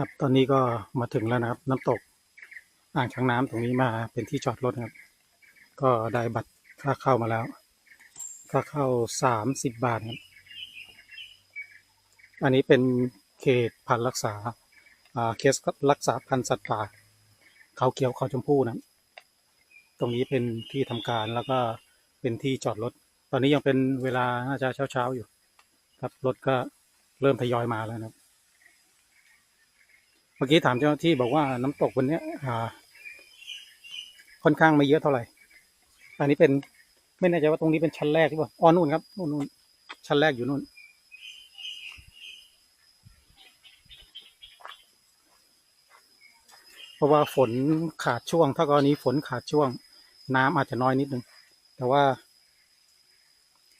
ครับตอนนี้ก็มาถึงแล้วนะครับ น้ำตกอ่างช้างน้ำตรงนี้มาเป็นที่จอดรถครับ ก็ได้บัตรค่าเข้ามาแล้วค่าเข้าสามสิบบาทครับอันนี้เป็นเขตพันรักษาอ่าเคสรักษาพันธุ์สัตว์ป่าเขาเขียวเขาชมพู่นะครับตรงนี้เป็นที่ทำการแล้วก็เป็นที่จอดรถ ตอนนี้ยังเป็นเวลาน่าจะเช้าๆอยู่ ครับรถก็เริ่มทยอยมาแล้วนะครับ เมื่อกี้ถามเจ้าหน้าที่บอกว่าน้ำตกวันนี้อ่า ค่อนข้างไม่เยอะเท่าไหร่ อันนี้เป็นไม่แน่ใจว่าตรงนี้เป็นชั้นแรกหรือเปล่าอ๋อนู่นครับนู่นนู่นชั้นแรกอยู่นู่นเพราะว่าฝนขาดช่วง ถ้ากรณีฝนขาดช่วง น้ำอาจจะน้อยนิดนึง แต่ว่า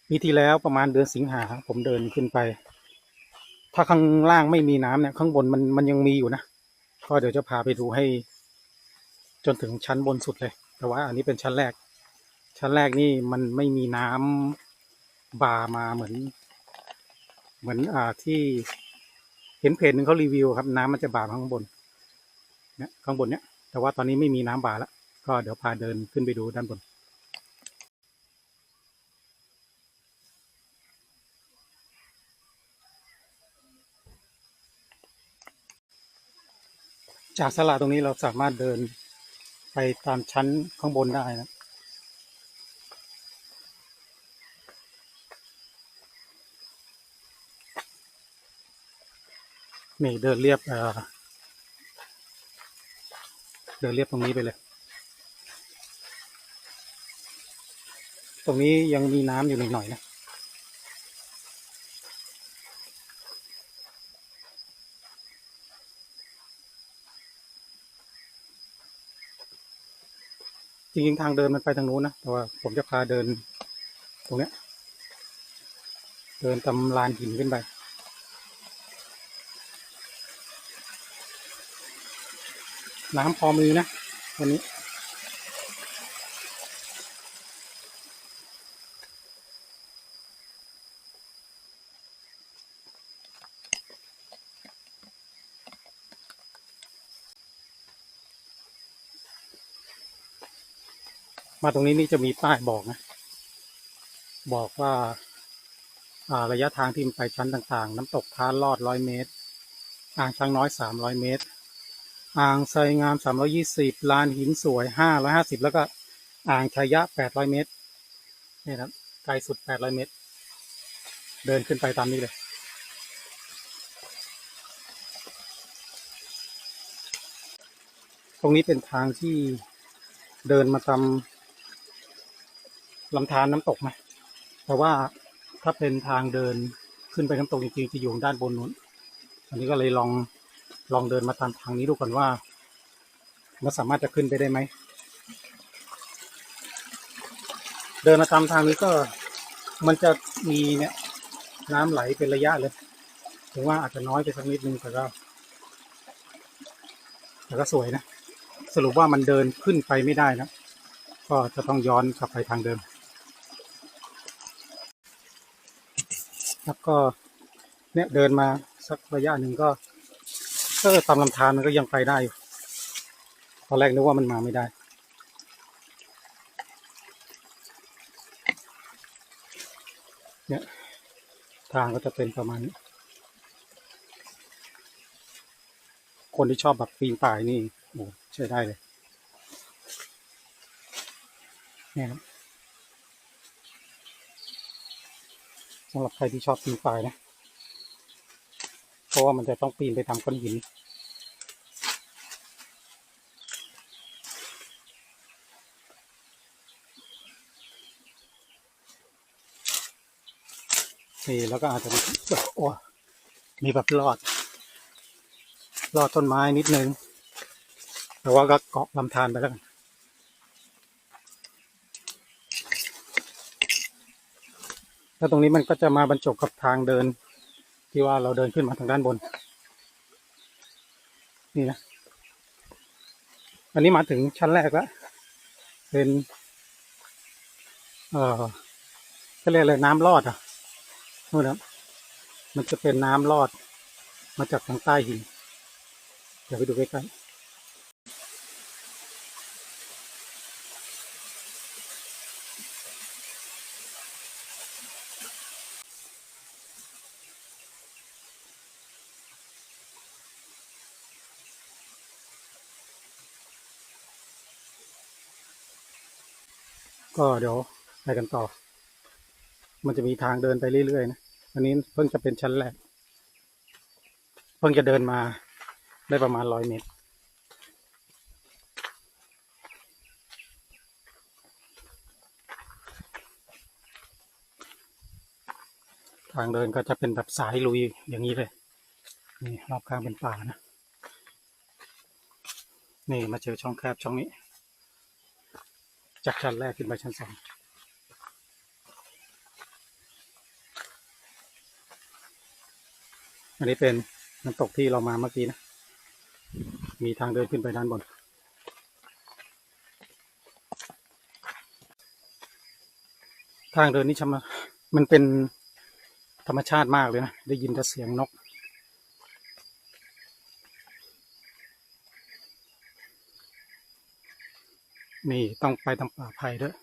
ปีที่แล้วประมาณเดือนสิงหาผมเดินขึ้นไป ถ้าข้างล่างไม่มีน้ำเนี่ย ข้างบนมันมันยังมีอยู่นะก็เดี๋ยวจะพาไปดูให้ จนถึงชั้นบนสุดเลย แต่ว่า อันนี้เป็นชั้นแรก ชั้นแรกนี่มันไม่มีน้ำบามาเหมือน เหมือนอ่าที่เห็นเพจหนึ่งเขารีวิว ครับ น้ำมันจะบาข้างบนเนี่ยข้างบนเนี่ยแต่ว่าตอนนี้ไม่มีน้ำบาแล้วก็เดี๋ยวพาเดินขึ้นไปดูด้านบน จากสลาตรงนี้เราสามารถเดินไปตามชั้นข้างบนได้นะนี่เดินเรียบเเดินเรียบตรงนี้ไปเลย ตรงนี้ยังมีน้ำอยู่หน่อยๆนะ จริงๆทางเดินมันไปทางนู้นนะ แต่ว่าผมจะพาเดิน ตรงเนี้ย เดินตำลานหินขึ้นไป น้ำพอมือนะวันนี้ มาตรงนี้นี่จะมีป้ายบอกนะ บอกว่าอ่าระยะทางที่มันไปชั้นต่างๆ น้ำตกท้าลอดร้อยเมตร อ่างช้างน้อยสามร้อยเมตร อ่างไซงามสามร้อยี่สิบลานหินสวยห้าร้อยห้าสิบแล้วก็อ่างชายะแปดร้อยเมตรนี่ครับไกลสุดแปดร้อยเมตร เดินขึ้นไปตามนี้เลยตรงนี้เป็นทางที่เดินมาตาม ลำธารน้ำตกนะแต่ว่าถ้าเป็นทางเดินขึ้นไปน้ำตกจริงๆจะอยู่ด้านบนนู้น อันนี้ก็เลยลองลองเดินมาตามทางนี้ดูก่อนว่ามันสามารถจะขึ้นไปได้ไหม เดินมาตามทางนี้ก็มันจะมีเนี่ยน้ำไหลเป็นระยะเลยถึงว่าอาจจะน้อยไปสักนิดนึงแต่ก็แต่ก็สวยนะ สรุปว่ามันเดินขึ้นไปไม่ได้นะ ก็จะต้องย้อนกลับไปทางเดิม แล้วก็เนี่ยเดินมาสักระยะหนึ่งก็ก็ตามลำธารมันก็ยังไปได้อยู่ตอนแรกนึกว่ามันมาไม่ได้ เนี่ยทางก็จะเป็นประมาณนี้คนที่ชอบแบบปีนป่ายนี่โอ้ใช้ได้เลยเนี่ยครับสำหรับใครที่ชอบปีนป่ายนะ เพราะว่ามันจะต้องปีนไปทำก้อนหินนี่แล้วก็อาจจะมีแบบโอ้มีแบบรอด รอดต้นไม้นิดนึง แต่ว่าก็เกาะลำธารไปแล้วกัน แล้วตรงนี้มันก็จะมาบรรจบกับทางเดิน ที่ว่าเราเดินขึ้นมาทางด้านบน นี่นะ อันนี้มาถึงชั้นแรกแล้ว เป็นเอ่อก็เรียกอะไรน้ำรอดอะนู่นนะมันจะเป็นน้ำรอด มาจากทางใต้หิน เดี๋ยวไปดูใกล้ๆ ก็เดี๋ยวไปกันต่อ มันจะมีทางเดินไปเรื่อยๆนะอันนี้เพิ่งจะเป็นชั้นแรก เพิ่งจะเดินมาได้ประมาณร้อยเมตร ทางเดินก็จะเป็นแบบสายลุยอย่างนี้เลย นี่รอบข้างเป็นป่านะ นี่มาเจอช่องแคบช่องนี้ จากชั้นแรกขึ้นไปชั้นสองอันนี้เป็นน้ำตกที่เรามาเมื่อกี้นะ มีทางเดินขึ้นไปด้านบน ทางเดินนี่ชมันเป็นธรรมชาติมากเลยนะ ได้ยินแต่เสียงนก นี่ต้องไปทางป่าไผ่ด้วย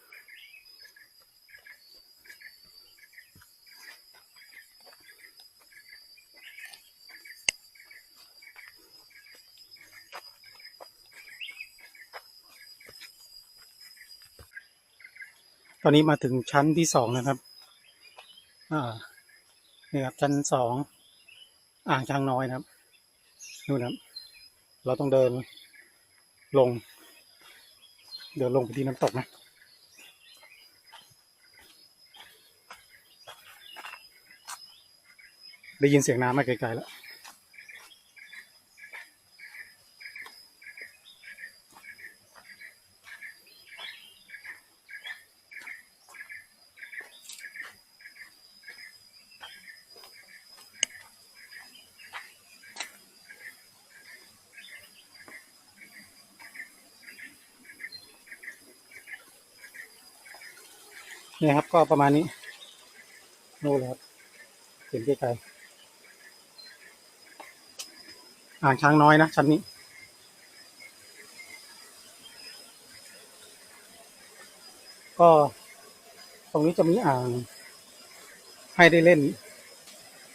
ตอนนี้มาถึงชั้นที่สองนะครับ อ่านี่ครับชั้นสอง อ่างช้างน้อยนะครับ นู่นครับ เราต้องเดินลง เดี๋ยวลงไปที่น้ำตกนะได้ยินเสียงน้ำมาไกลๆแล้ว เนี่ยครับ ก็ประมาณนี้นู่นเลยครับเห็นไกลๆอ่างช้างน้อยนะชั้นนี้ก็ตรงนี้จะมีอ่าง ให้ได้เล่น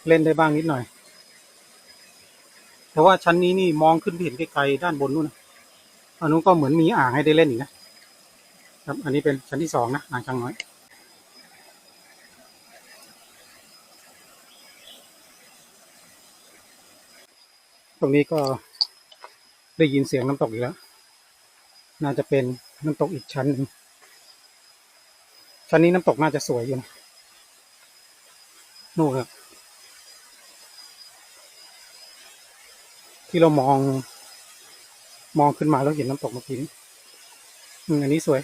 เล่นได้บ้างนิดหน่อย แต่ว่าชั้นนี้นี่มองขึ้นไปเห็นไกลๆด้านบนนู่นนะอันนู้นก็เหมือนมีอ่างให้ได้เล่นอีกนะครับ อันนี้เป็นชั้นที่สองนะอ่างช้างน้อย ตรงนี้ก็ได้ยินเสียงน้ำตกอีกแล้ว น่าจะเป็นน้ำตกอีกชั้นหนึ่งชั้นนี้น้ำตกน่าจะสวยอยู่นะนู่นครับที่เรามองมองขึ้นมาแล้วเห็นน้ำตกเมื่อกี้อืมอันนี้สวย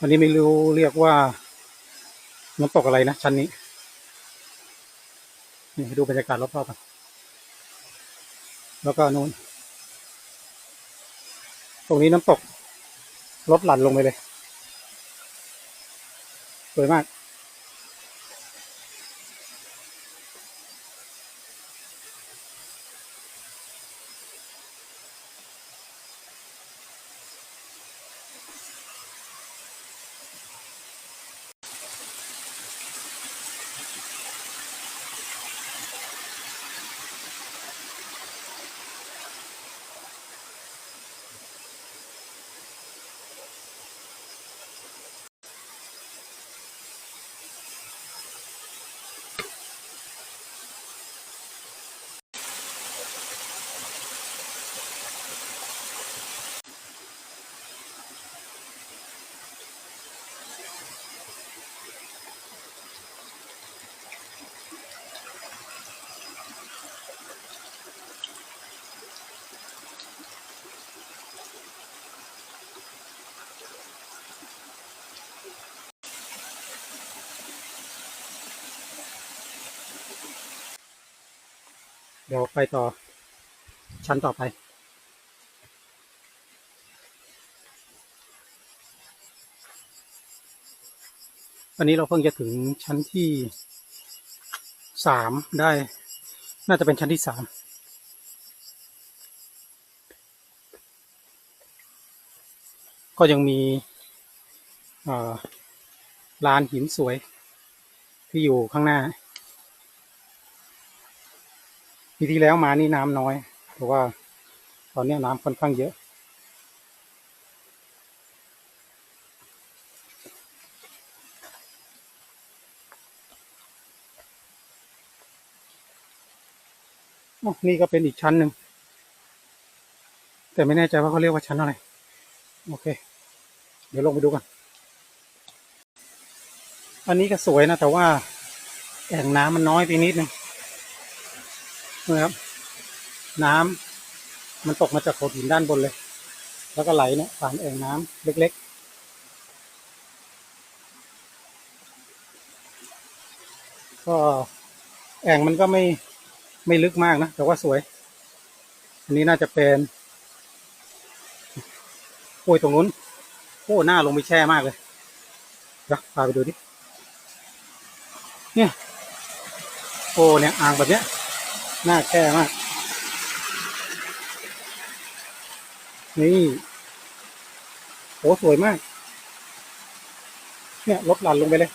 อันนี้ไม่รู้เรียกว่า น้ำตกอะไรนะชั้นนี้ นี่ดูบรรยากาศรอบๆกัน แล้วก็นู้นตรงนี้น้ำตกลดหลั่นลงไปเลยสวยมาก เดี๋ยวไปต่อชั้นต่อไป วันนี้เราเพิ่งจะถึงชั้นที่สามได้ น่าจะเป็นชั้นที่สามก็ยังมีลานหินสวยที่อยู่ข้างหน้า ปีที่แล้วมานี่น้ำน้อย เพราะว่าตอนนี้น้ำค่อนข้างเยอะอ๋อนี่ก็เป็นอีกชั้นหนึ่ง แต่ไม่แน่ใจว่าเขาเรียกว่าชั้นอะไร โอเค เดี๋ยวลงไปดูกัน อันนี้ก็สวยนะ แต่ว่าแอ่งน้ำมันน้อยไปนิดนึง นะครับ น้ำมันตกมาจากโขดหินด้านบนเลย แล้วก็ไหลเนี่ยผ่านแอ่งน้ำเล็กๆก็แอ่งมันก็ไม่ไม่ลึกมากนะ แต่ว่าสวย อันนี้น่าจะเป็นโอ้ยตรงนู้นโอ้หน้าลงไปแช่มากเลยเดี๋ยวพาไปดูดิเนี่ยโอ้เนี่ยอ่างแบบเนี้ย น่าแก่มาก นี่โหสวยมาก เนี่ยลดหลั่นลงไปเลย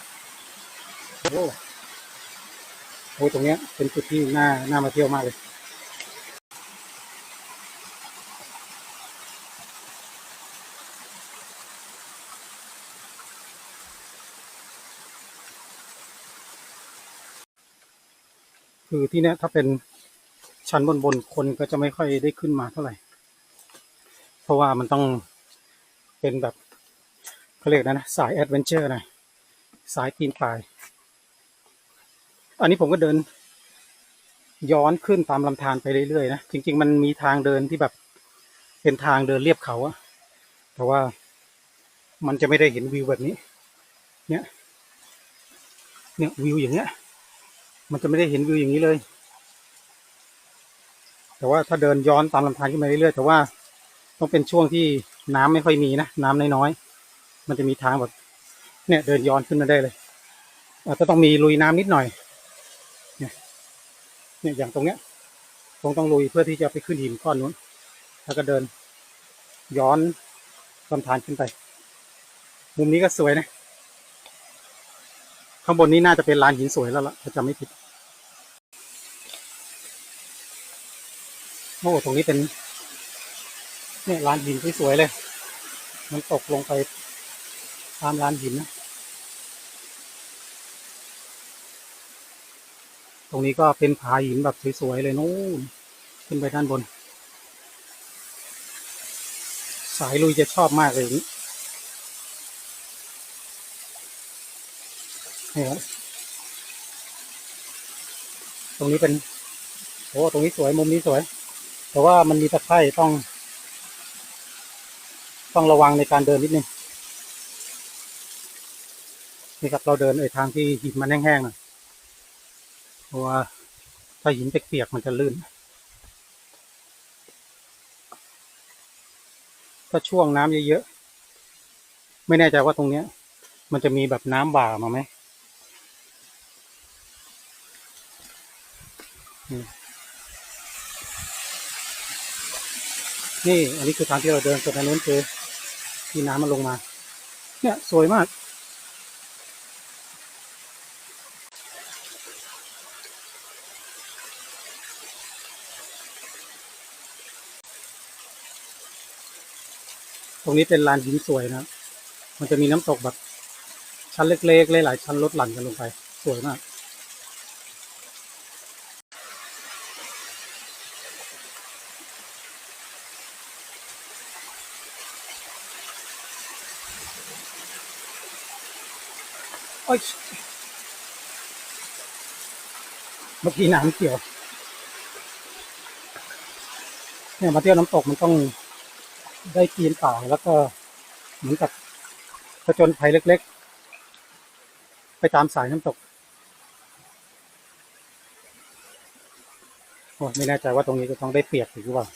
โอ้โหตรงเนี้ย เป็นจุดที่น่าน่ามาเที่ยวมากเลย คือที่เนี้ยถ้าเป็นชั้นบนบนๆคนก็จะไม่ค่อยได้ขึ้นมาเท่าไหร่ เพราะว่ามันต้องเป็นแบบเขาเรียกนะนะสายแอดเวนเจอร์หน่อยสายปีนป่าย อันนี้ผมก็เดิน ย้อนขึ้นตามลำธารไปเรื่อยๆนะ จริง ๆ มันมีทางเดินที่แบบเป็นทางเดินเรียบเขาอะแต่ว่ามันจะไม่ได้เห็นวิวแบบนี้ เนี่ย เนี่ยวิวอย่างเงี้ย มันจะไม่ได้เห็นวิวอย่างนี้เลย แต่ว่าถ้าเดินย้อนตามลำธารขึ้นมาเรื่อยๆแต่ว่าต้องเป็นช่วงที่น้ำไม่ค่อยมีนะน้ำน้อยๆมันจะมีทางแบบเนี่ยเดินย้อนขึ้นมาได้เลยอาจจะต้องมีลุยน้ำนิดหน่อย เนี่ยเนี่ยอย่างตรงเนี้ยคงต้องลุยเพื่อที่จะไปขึ้นหินก้อนนู้น แล้วก็เดินย้อนลำธารขึ้นไป มุมนี้ก็สวยนะ ข้างบนนี้น่าจะเป็นลานหินสวยแล้วล่ะถ้าจำไม่ผิด โอ้ตรงนี้เป็นเนี่ยลานหินสวยๆเลย มันตกลงไปตามลานหินนะ ตรงนี้ก็เป็นผาหินแบบสวยๆเลยนู้นขึ้นไปด้านบน สายลุยจะชอบมากเลยนี้นี่ครับตรงนี้เป็น โอ้ ตรงนี้สวย มุมนี้สวย แต่ว่ามันมีตะไคร่ต้อง ต้องระวังในการเดินนิดนึงนี่ครับเราเดินไอ้ทางที่หินมันแห้งๆหน่อยเพราะว่าถ้าหินเปียกๆมันจะลื่น ถ้าช่วงน้ำเยอะๆไม่แน่ใจว่าตรงเนี้ย มันจะมีแบบน้ำบ่ามาไหม นี่ อันนี้คือทางที่เราเดินส่วนทางนู้นคือที่น้ำมันลงมา เนี่ยสวยมากตรงนี้เป็นลานหินสวยนะ มันจะมีน้ำตกแบบชั้นเล็กๆ หลายๆชั้นลดหลั่นกันลงไป สวยมาก อ้ยเมื่อกี้น้ำเกี่ยว เนี่ยมาเที่ยวน้ำตกมันต้องได้ปีนป่าแล้วก็เหมือนกับผจญภัยเล็ก ๆ ไปตามสายน้ำตกโอ้ไม่แน่ใจว่าตรงนี้จะต้องได้เปียกหรือเปล่า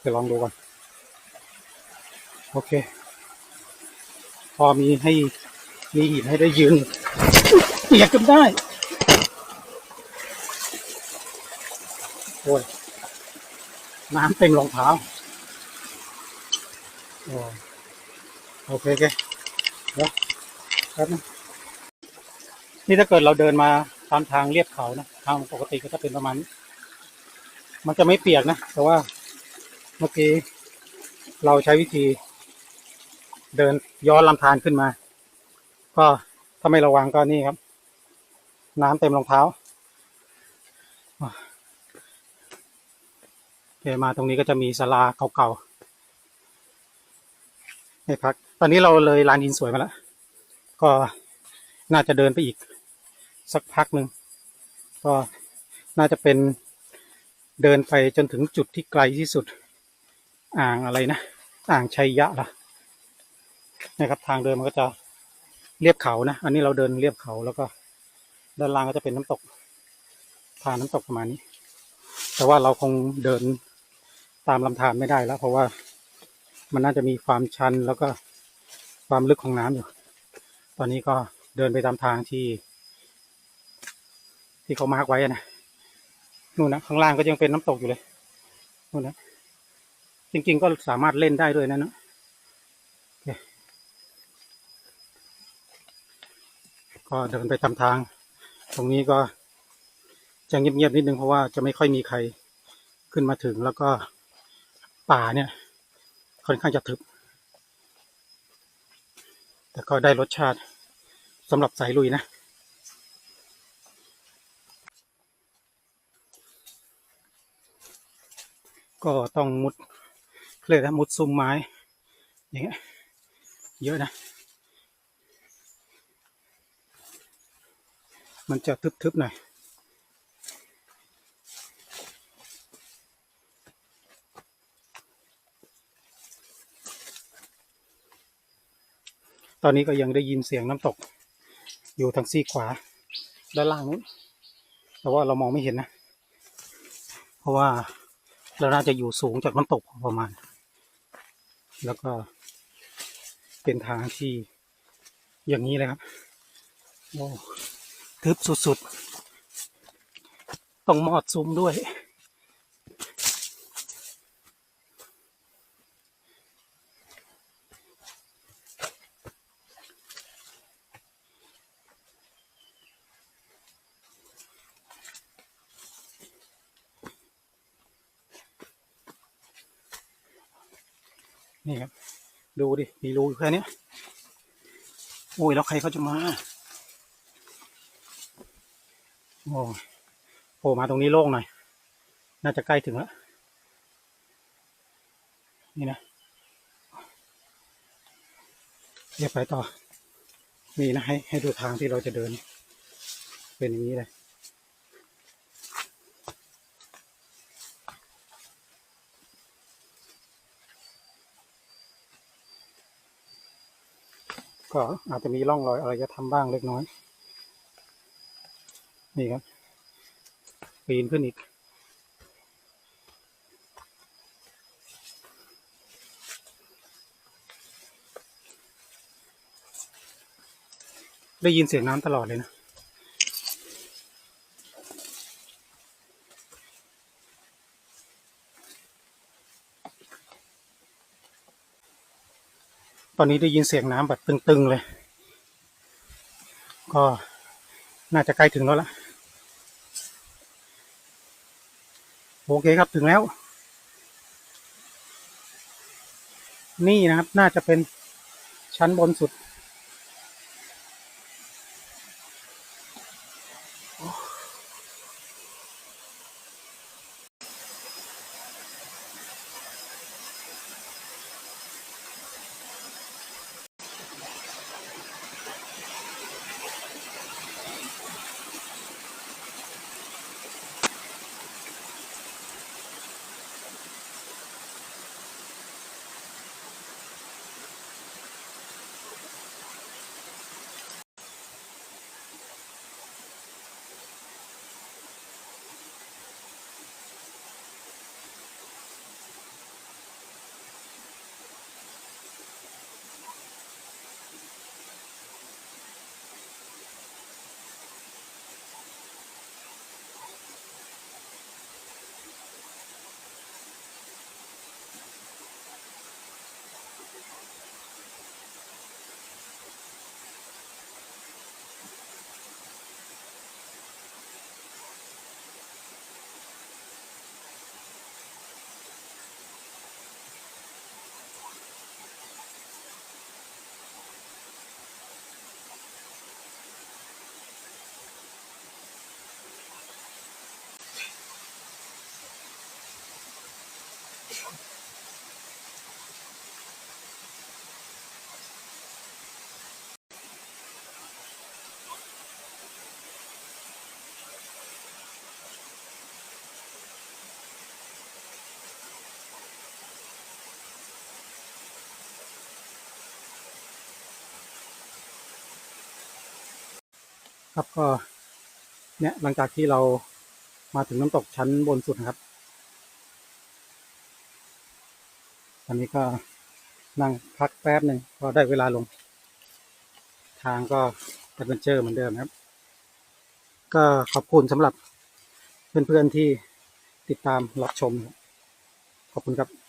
เดี๋ยวลองดูก่อนโอเค พอมีให้มีหินให้ได้ยืนเปียกจนได้ โอ้ย น้ำเต็มรองเท้าโอ้โอเคโอเคเดี๋ยวแป๊บนี่ถ้าเกิดเราเดินมาตามทางเรียบเขานะทางปกติก็จะเป็นประมาณมันจะไม่เปียกนะ แต่ว่าเมื่อกี้เราใช้วิธี เดินย้อนลำธารขึ้นมา ก็ถ้าไม่ระวังก็นี่ครับ น้ำเต็มรองเท้าโอเคมาตรงนี้ก็จะมีศาลาเก่าๆให้พัก ตอนนี้เราเลยลานหินสวยมาแล้ว ก็น่าจะเดินไปอีกสักพักหนึ่ง ก็น่าจะเป็นเดินไปจนถึงจุดที่ไกลที่สุด อ่างอะไรนะ อ่างชัยยะล่ะ นะครับ ทางเดินมันก็จะเรียบเขานะ อันนี้เราเดินเรียบเขาแล้วก็ด้านล่างก็จะเป็นน้ำตกทางน้ำตกประมาณนี้ แต่ว่าเราคงเดินตามลำธารไม่ได้แล้ว เพราะว่ามันน่าจะมีความชันแล้วก็ความลึกของน้ำอยู่ ตอนนี้ก็เดินไปตามทางที่ ที่เขามาร์กไว้นะนู่นนะข้างล่างก็ยังเป็นน้ำตกอยู่เลยนู่นนะจริง ๆ ก็สามารถเล่นได้ด้วยนะเนอะโอเค ก็เดินไปตามทาง ตรงนี้ก็จะเงียบๆนิดนึงเพราะว่าจะไม่ค่อยมีใครขึ้นมาถึงแล้วก็ป่าเนี่ย ค่อนข้างจะทึบ แต่ก็ได้รสชาติสำหรับสายลุยนะก็ต้องมุดเคลยกนะมุดซุ้มไม้อย่างเงี้ยเยอะนะ มันจะทึบๆหน่อยตอนนี้ก็ยังได้ยินเสียงน้ำตก อยู่ทางซีขวา ด้านล่างนู้นแต่ว่าเรามองไม่เห็นนะ เพราะว่าเราน่าจะอยู่สูงจากน้ำตกประมาณ แล้วก็เป็นทางที่อย่างนี้เลยครับโอ้ ทึบสุดๆ ต้องมอดซุ้มด้วย นี่ครับ ดูดิ มีรูอยู่แค่นี้โอ้ย แล้วใครเขาจะมา โอ้โผล่มาตรงนี้โล่งหน่อย น่าจะใกล้ถึงแล้ว นี่นะเรียบไปต่อ นี่นะให้ให้ดูทางที่เราจะเดิน เป็นอย่างนี้เลยก็อาจจะมีร่องรอยอะไรจะทำบ้างเล็กน้อย นี่ครับปีนขึ้นอีก ได้ยินเสียงน้ำตลอดเลยนะตอนนี้ได้ยินเสียงน้ำแบบตึงๆเลย ก็น่าจะใกล้ถึงแล้วล่ะ โอเคครับถึงแล้ว นี่นะครับน่าจะเป็นชั้นบนสุด ครับก็เนี่ยหลังจากที่เรามาถึงน้ำตกชั้นบนสุดนะครับ ตอนนี้ก็นั่งพักแป๊บหนึ่งก็ได้เวลาลง ทางก็แอดเวนเจอร์เหมือนเดิมครับ ก็ขอบคุณสำหรับเพื่อนๆที่ติดตามรับชม ขอบคุณครับ